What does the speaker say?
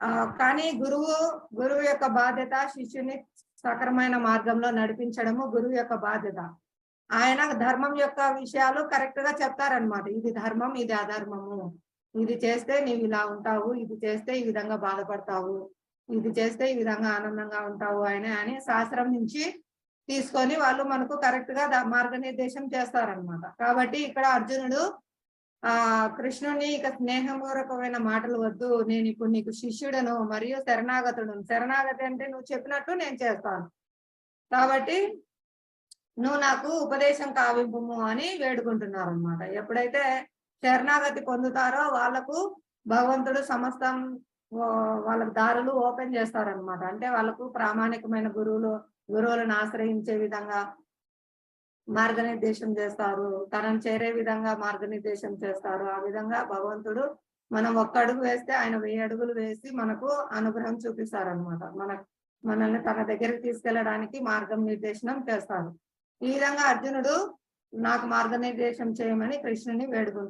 ఆ కానీ గురువు గురువు యొక్క బాధ్యత శిష్యుని సక్రమైన మార్గంలో నడిపించడము గురువు యొక్క బాధ్యత. ఆయన ధర్మం యొక్క విషయాలు కరెక్ట్గా చెప్తారనమాట ఇది ధర్మం ఇది అధర్మము. ఇది చేస్తే నీవు ఇలా ఉంటావు ఇది చేస్తే ఈ విధంగా బాధపడతావు ఇది చేస్తే ఈ విధంగా ఆనందంగా ఉంటావు ఆయన అని శాస్త్రం నుంచి తీసుకొని వాళ్ళు మనకు కరెక్ట్గా మార్గనిర్దేశం చేస్తారనమాట కాబట్టి ఇక్కడ అర్జునుడు ఆ కృష్ణుని ఇక స్నేహపూర్వకమైన మాటలు వద్దు. నేను ఇప్పుడు నీకు శిష్యుడను మరియు శరణాగతుడు శరణాగతి అంటే నువ్వు చెప్పినట్టు నేను చేస్తాను. కాబట్టి నువ్వు నాకు ఉపదేశం కావింపుము అని వేడుకుంటున్నారు అనమాట ఎప్పుడైతే శరణాగతి పొందుతారో వాళ్ళకు భగవంతుడు సమస్తం వాళ్ళకు దారులు ఓపెన్ చేస్తారనమాట అంటే వాళ్ళకు ప్రామాణికమైన గురువులు గురువులను ఆశ్రయించే విధంగా మార్గనిర్దేశం చేస్తారు. తనను చేరే విధంగా మార్గనిర్దేశం చేస్తారు. ఆ విధంగా భగవంతుడు మనం ఒక్క అడుగు వేస్తే ఆయన వెయ్యి అడుగులు వేసి మనకు అనుగ్రహం చూపిస్తారనమాట మన మనల్ని తన దగ్గరికి తీసుకెళ్ళడానికి మార్గం నిర్దేశనం చేస్తారు. ఈ విధంగా అర్జునుడు నాకు మార్గనిర్దేశం చేయమని కృష్ణుని వేడుకుంటాడు.